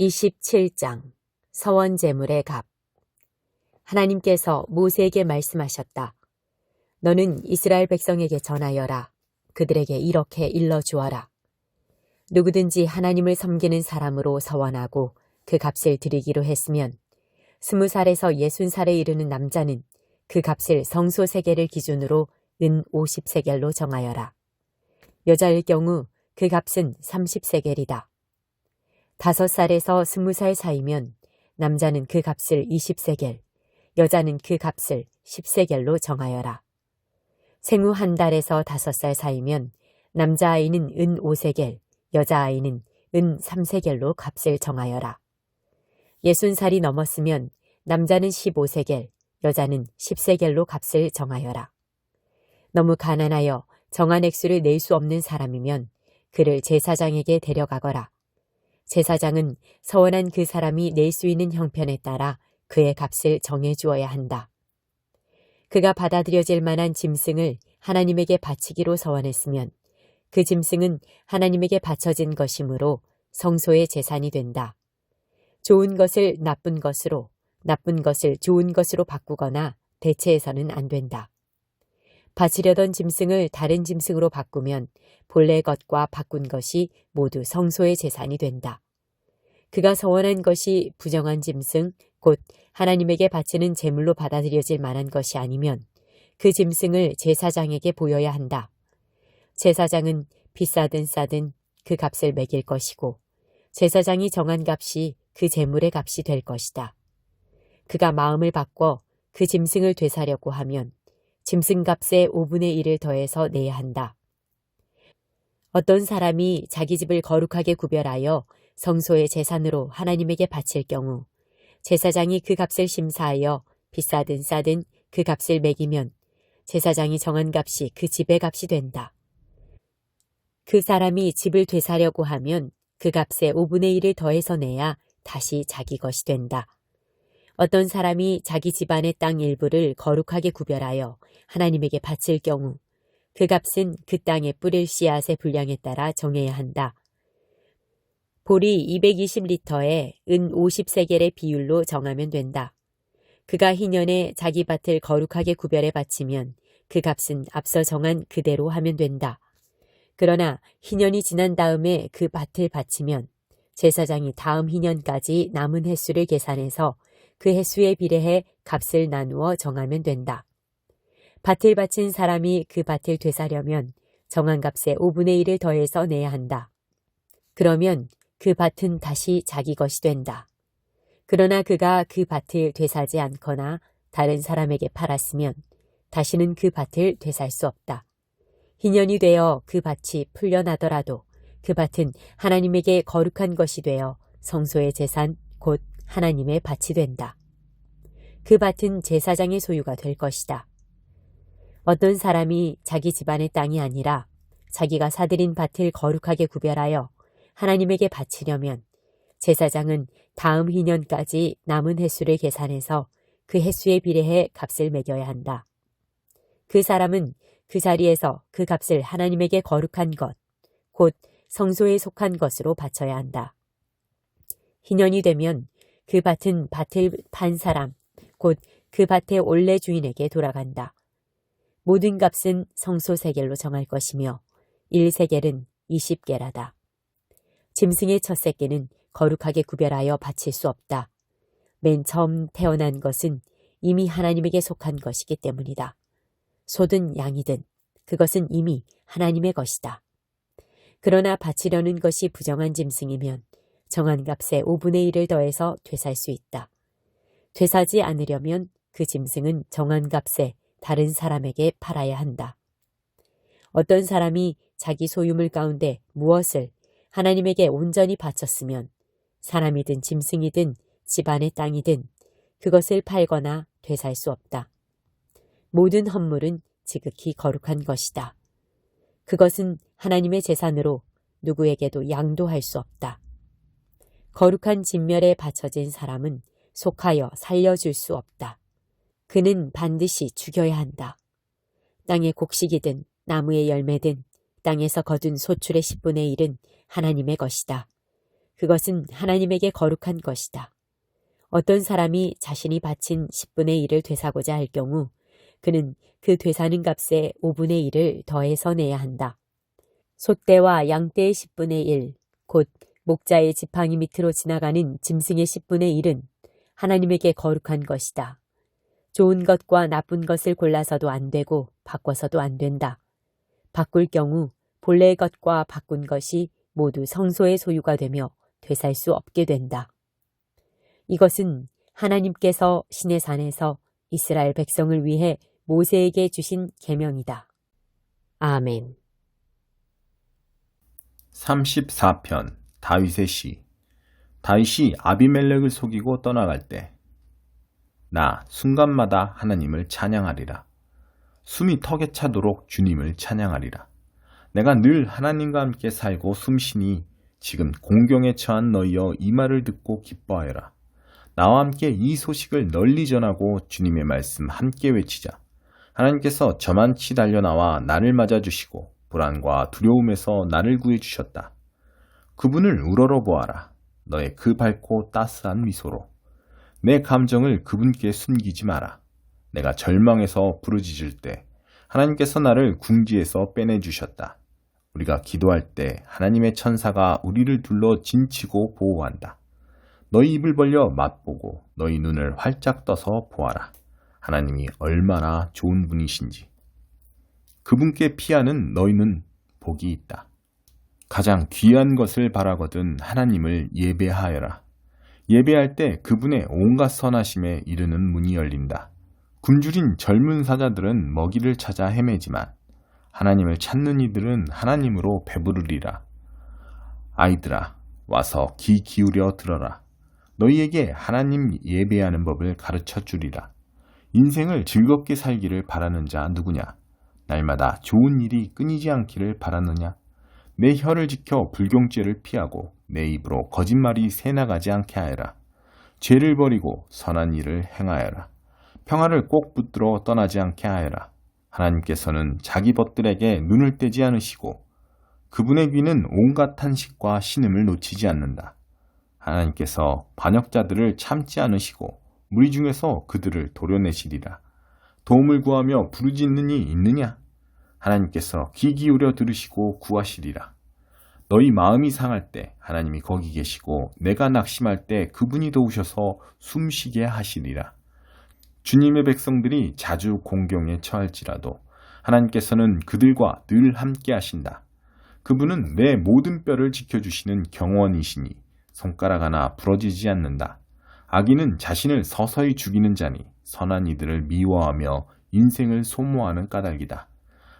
27장 서원 제물의 값 하나님께서 모세에게 말씀하셨다. 너는 이스라엘 백성에게 전하여라. 그들에게 이렇게 일러 주어라. 누구든지 하나님을 섬기는 사람으로 서원하고 그 값을 드리기로 했으면 스무 살에서 예순 살에 이르는 남자는 그 값을 성소 세계를 기준으로 은 50세겔로 정하여라. 여자일 경우 그 값은 30세겔이다. 다섯 살에서 스무 살 사이면 남자는 그 값을 20세겔, 여자는 그 값을 10세겔로 정하여라. 생후 한 달에서 다섯 살 사이면 남자아이는 은 5세겔, 여자아이는 은 3세겔로 값을 정하여라. 예순 살이 넘었으면 남자는 15세겔, 여자는 10세겔로 값을 정하여라. 너무 가난하여 정한 액수를 낼 수 없는 사람이면 그를 제사장에게 데려가거라. 제사장은 서원한 그 사람이 낼 수 있는 형편에 따라 그의 값을 정해 주어야 한다. 그가 받아들여질 만한 짐승을 하나님에게 바치기로 서원했으면 그 짐승은 하나님에게 바쳐진 것이므로 성소의 재산이 된다. 좋은 것을 나쁜 것으로, 나쁜 것을 좋은 것으로 바꾸거나 대체해서는 안 된다. 바치려던 짐승을 다른 짐승으로 바꾸면 본래 것과 바꾼 것이 모두 성소의 재산이 된다. 그가 서원한 것이 부정한 짐승, 곧 하나님에게 바치는 제물로 받아들여질 만한 것이 아니면 그 짐승을 제사장에게 보여야 한다. 제사장은 비싸든 싸든 그 값을 매길 것이고 제사장이 정한 값이 그 제물의 값이 될 것이다. 그가 마음을 바꿔 그 짐승을 되사려고 하면 짐승값의 5분의 1을 더해서 내야 한다. 어떤 사람이 자기 집을 거룩하게 구별하여 성소의 재산으로 하나님에게 바칠 경우 제사장이 그 값을 심사하여 비싸든 싸든 그 값을 매기면 제사장이 정한 값이 그 집의 값이 된다. 그 사람이 집을 되사려고 하면 그 값의 5분의 1을 더해서 내야 다시 자기 것이 된다. 어떤 사람이 자기 집안의 땅 일부를 거룩하게 구별하여 하나님에게 바칠 경우 그 값은 그 땅에 뿌릴 씨앗의 분량에 따라 정해야 한다. 볼이 220리터에 은 50세겔의 비율로 정하면 된다. 그가 희년에 자기 밭을 거룩하게 구별해 바치면 그 값은 앞서 정한 그대로 하면 된다. 그러나 희년이 지난 다음에 그 밭을 바치면 제사장이 다음 희년까지 남은 횟수를 계산해서 그 횟수에 비례해 값을 나누어 정하면 된다. 밭을 바친 사람이 그 밭을 되사려면 정한 값의 5분의 1을 더해서 내야 한다. 그러면 그 밭은 다시 자기 것이 된다. 그러나 그가 그 밭을 되사지 않거나 다른 사람에게 팔았으면 다시는 그 밭을 되살 수 없다. 희년이 되어 그 밭이 풀려나더라도 그 밭은 하나님에게 거룩한 것이 되어 성소의 재산 곧 하나님의 밭이 된다. 그 밭은 제사장의 소유가 될 것이다. 어떤 사람이 자기 집안의 땅이 아니라 자기가 사들인 밭을 거룩하게 구별하여 하나님에게 바치려면 제사장은 다음 희년까지 남은 횟수를 계산해서 그 횟수에 비례해 값을 매겨야 한다. 그 사람은 그 자리에서 그 값을 하나님에게 거룩한 것, 곧 성소에 속한 것으로 바쳐야 한다. 희년이 되면 그 밭은 밭을 판 사람, 곧 그 밭의 원래 주인에게 돌아간다. 모든 값은 성소 세겔로 정할 것이며 1세겔은 20개라다. 짐승의 첫 새끼는 거룩하게 구별하여 바칠 수 없다. 맨 처음 태어난 것은 이미 하나님에게 속한 것이기 때문이다. 소든 양이든 그것은 이미 하나님의 것이다. 그러나 바치려는 것이 부정한 짐승이면 정한 값의 5분의 1을 더해서 되살 수 있다. 되사지 않으려면 그 짐승은 정한 값에 다른 사람에게 팔아야 한다. 어떤 사람이 자기 소유물 가운데 무엇을 하나님에게 온전히 바쳤으면 사람이든 짐승이든 집안의 땅이든 그것을 팔거나 되살 수 없다. 모든 헌물은 지극히 거룩한 것이다. 그것은 하나님의 재산으로 누구에게도 양도할 수 없다. 거룩한 진멸에 바쳐진 사람은 속하여 살려줄 수 없다. 그는 반드시 죽여야 한다. 땅의 곡식이든 나무의 열매든 땅에서 거둔 소출의 10분의 1은 하나님의 것이다. 그것은 하나님에게 거룩한 것이다. 어떤 사람이 자신이 바친 10분의 1을 되사고자 할 경우 그는 그 되사는 값의 5분의 1을 더해서 내야 한다. 소떼와 양떼의 10분의 1, 곧 목자의 지팡이 밑으로 지나가는 짐승의 10분의 1은 하나님에게 거룩한 것이다. 좋은 것과 나쁜 것을 골라서도 안 되고 바꿔서도 안 된다. 바꿀 경우 본래의 것과 바꾼 것이 모두 성소의 소유가 되며 되살 수 없게 된다. 이것은 하나님께서 신의 산에서 이스라엘 백성을 위해 모세에게 주신 계명이다. 아멘. 34편 다윗의 시 다윗이 아비멜렉을 속이고 떠나갈 때 나 순간마다 하나님을 찬양하리라. 숨이 턱에 차도록 주님을 찬양하리라. 내가 늘 하나님과 함께 살고 숨쉬니 지금 공경에 처한 너희여 이 말을 듣고 기뻐하여라. 나와 함께 이 소식을 널리 전하고 주님의 말씀 함께 외치자. 하나님께서 저만치 달려나와 나를 맞아주시고 불안과 두려움에서 나를 구해주셨다. 그분을 우러러 보아라. 너의 그 밝고 따스한 미소로. 내 감정을 그분께 숨기지 마라. 내가 절망해서 부르짖을 때 하나님께서 나를 궁지에서 빼내주셨다. 우리가 기도할 때 하나님의 천사가 우리를 둘러 진치고 보호한다. 너희 입을 벌려 맛보고 너희 눈을 활짝 떠서 보아라. 하나님이 얼마나 좋은 분이신지. 그분께 피하는 너희는 복이 있다. 가장 귀한 것을 바라거든 하나님을 예배하여라. 예배할 때 그분의 온갖 선하심에 이르는 문이 열린다. 굶주린 젊은 사자들은 먹이를 찾아 헤매지만 하나님을 찾는 이들은 하나님으로 배부르리라. 아이들아, 와서 귀 기울여 들어라. 너희에게 하나님 예배하는 법을 가르쳐 주리라. 인생을 즐겁게 살기를 바라는 자 누구냐? 날마다 좋은 일이 끊이지 않기를 바라느냐? 내 혀를 지켜 불경죄를 피하고 내 입으로 거짓말이 새나가지 않게 하여라. 죄를 버리고 선한 일을 행하여라. 평화를 꼭 붙들어 떠나지 않게 하여라. 하나님께서는 자기 벗들에게 눈을 떼지 않으시고 그분의 귀는 온갖 탄식과 신음을 놓치지 않는다. 하나님께서 반역자들을 참지 않으시고 무리 중에서 그들을 도려내시리라. 도움을 구하며 부르짖는 이 있느냐? 하나님께서 귀 기울여 들으시고 구하시리라. 너희 마음이 상할 때 하나님이 거기 계시고 내가 낙심할 때 그분이 도우셔서 숨쉬게 하시리라. 주님의 백성들이 자주 공경에 처할지라도 하나님께서는 그들과 늘 함께 하신다. 그분은 내 모든 뼈를 지켜주시는 경원이시니 손가락 하나 부러지지 않는다. 악인은 자신을 서서히 죽이는 자니 선한 이들을 미워하며 인생을 소모하는 까닭이다.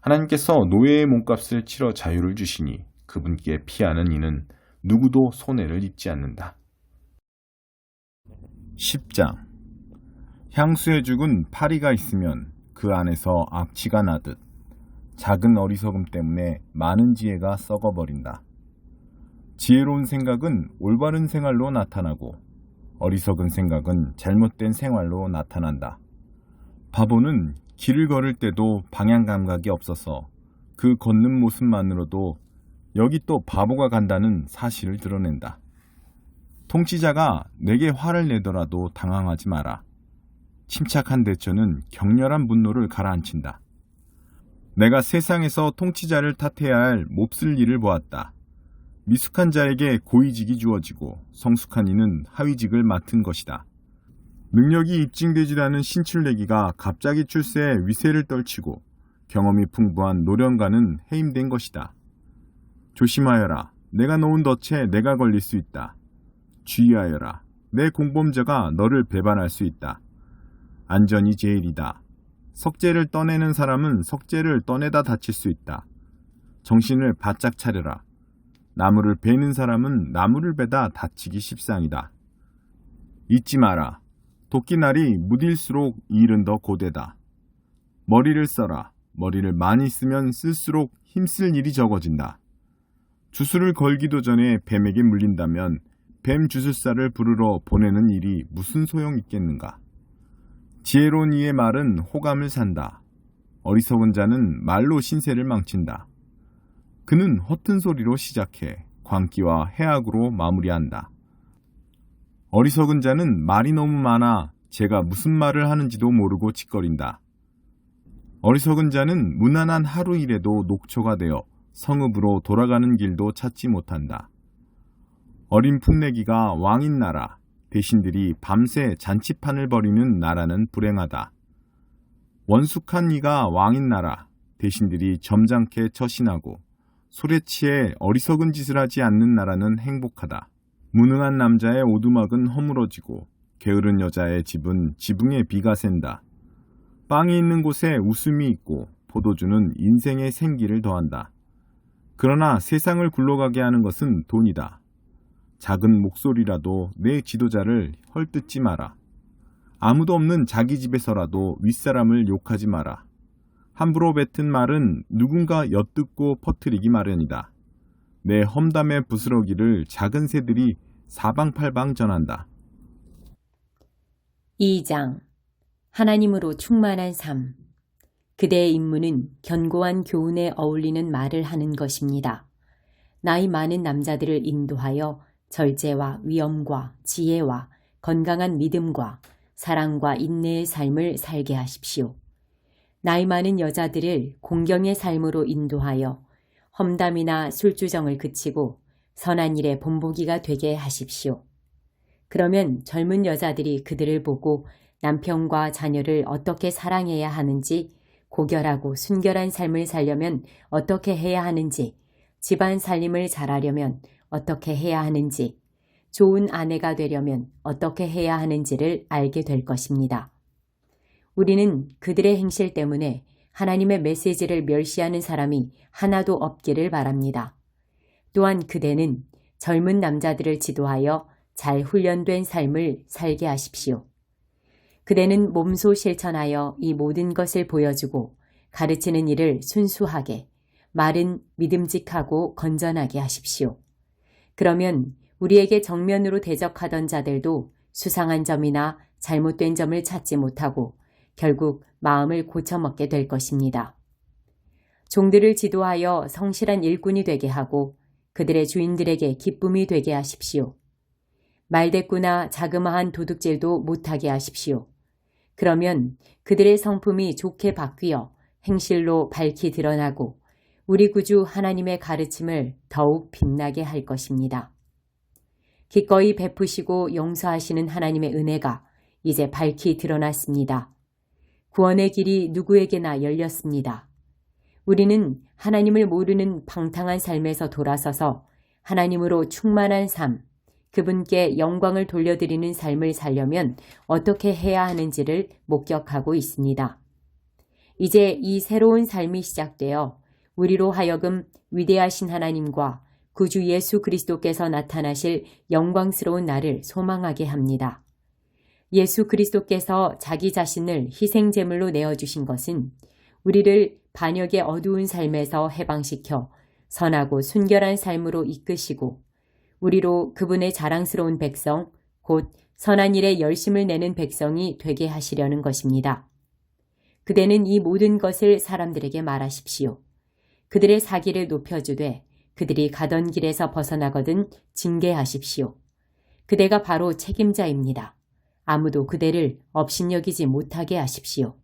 하나님께서 노예의 몸값을 치러 자유를 주시니 그분께 피하는 이는 누구도 손해를 입지 않는다. 10장 향수에 죽은 파리가 있으면 그 안에서 악취가 나듯 작은 어리석음 때문에 많은 지혜가 썩어버린다. 지혜로운 생각은 올바른 생활로 나타나고 어리석은 생각은 잘못된 생활로 나타난다. 바보는 길을 걸을 때도 방향 감각이 없어서 그 걷는 모습만으로도 여기 또 바보가 간다는 사실을 드러낸다. 통치자가 내게 화를 내더라도 당황하지 마라. 침착한 대처는 격렬한 분노를 가라앉힌다. 내가 세상에서 통치자를 탓해야 할 몹쓸 일을 보았다. 미숙한 자에게 고위직이 주어지고 성숙한 이는 하위직을 맡은 것이다. 능력이 입증되지 않은 신출내기가 갑자기 출세해 위세를 떨치고 경험이 풍부한 노련가는 해임된 것이다. 조심하여라. 내가 놓은 덫에 내가 걸릴 수 있다. 주의하여라. 내 공범자가 너를 배반할 수 있다. 안전이 제일이다. 석재를 떠내는 사람은 석재를 떠내다 다칠 수 있다. 정신을 바짝 차려라. 나무를 베는 사람은 나무를 베다 다치기 십상이다. 잊지 마라. 도끼날이 무딜수록 일은 더 고되다. 머리를 써라. 머리를 많이 쓰면 쓸수록 힘쓸 일이 적어진다. 주술을 걸기도 전에 뱀에게 물린다면 뱀 주술사를 부르러 보내는 일이 무슨 소용 있겠는가? 지혜로운 이의 말은 호감을 산다. 어리석은 자는 말로 신세를 망친다. 그는 허튼 소리로 시작해 광기와 해악으로 마무리한다. 어리석은 자는 말이 너무 많아 제가 무슨 말을 하는지도 모르고 짓거린다. 어리석은 자는 무난한 하루 일에도 녹초가 되어 성읍으로 돌아가는 길도 찾지 못한다. 어린 풋내기가 왕인 나라, 대신들이 밤새 잔치판을 벌이는 나라는 불행하다. 원숙한 이가 왕인 나라, 대신들이 점잖게 처신하고 취해 어리석은 짓을 하지 않는 나라는 행복하다. 무능한 남자의 오두막은 허물어지고 게으른 여자의 집은 지붕에 비가 샌다. 빵이 있는 곳에 웃음이 있고 포도주는 인생의 생기를 더한다. 그러나 세상을 굴러가게 하는 것은 돈이다. 작은 목소리라도 내 지도자를 헐뜯지 마라. 아무도 없는 자기 집에서라도 윗사람을 욕하지 마라. 함부로 뱉은 말은 누군가 엿듣고 퍼뜨리기 마련이다. 내 험담의 부스러기를 작은 새들이 사방팔방 전한다. 2장 하나님으로 충만한 삶 그대의 임무는 견고한 교훈에 어울리는 말을 하는 것입니다. 나이 많은 남자들을 인도하여 절제와 위엄과 지혜와 건강한 믿음과 사랑과 인내의 삶을 살게 하십시오. 나이 많은 여자들을 공경의 삶으로 인도하여 험담이나 술주정을 그치고 선한 일에 본보기가 되게 하십시오. 그러면 젊은 여자들이 그들을 보고 남편과 자녀를 어떻게 사랑해야 하는지, 고결하고 순결한 삶을 살려면 어떻게 해야 하는지, 집안 살림을 잘하려면 어떻게 해야 하는지, 좋은 아내가 되려면 어떻게 해야 하는지를 알게 될 것입니다. 우리는 그들의 행실 때문에 하나님의 메시지를 멸시하는 사람이 하나도 없기를 바랍니다. 또한 그대는 젊은 남자들을 지도하여 잘 훈련된 삶을 살게 하십시오. 그대는 몸소 실천하여 이 모든 것을 보여주고 가르치는 일을 순수하게, 말은 믿음직하고 건전하게 하십시오. 그러면 우리에게 정면으로 대적하던 자들도 수상한 점이나 잘못된 점을 찾지 못하고 결국 마음을 고쳐먹게 될 것입니다. 종들을 지도하여 성실한 일꾼이 되게 하고 그들의 주인들에게 기쁨이 되게 하십시오. 말대꾸나 자그마한 도둑질도 못하게 하십시오. 그러면 그들의 성품이 좋게 바뀌어 행실로 밝히 드러나고 우리 구주 하나님의 가르침을 더욱 빛나게 할 것입니다. 기꺼이 베푸시고 용서하시는 하나님의 은혜가 이제 밝히 드러났습니다. 구원의 길이 누구에게나 열렸습니다. 우리는 하나님을 모르는 방탕한 삶에서 돌아서서 하나님으로 충만한 삶, 그분께 영광을 돌려드리는 삶을 살려면 어떻게 해야 하는지를 목격하고 있습니다. 이제 이 새로운 삶이 시작되어 우리로 하여금 위대하신 하나님과 구주 예수 그리스도께서 나타나실 영광스러운 날을 소망하게 합니다. 예수 그리스도께서 자기 자신을 희생 제물로 내어 주신 것은 우리를 반역의 어두운 삶에서 해방시켜 선하고 순결한 삶으로 이끄시고 우리로 그분의 자랑스러운 백성, 곧 선한 일에 열심을 내는 백성이 되게 하시려는 것입니다. 그대는 이 모든 것을 사람들에게 말하십시오. 그들의 사기를 높여주되 그들이 가던 길에서 벗어나거든 징계하십시오. 그대가 바로 책임자입니다. 아무도 그대를 업신여기지 못하게 하십시오.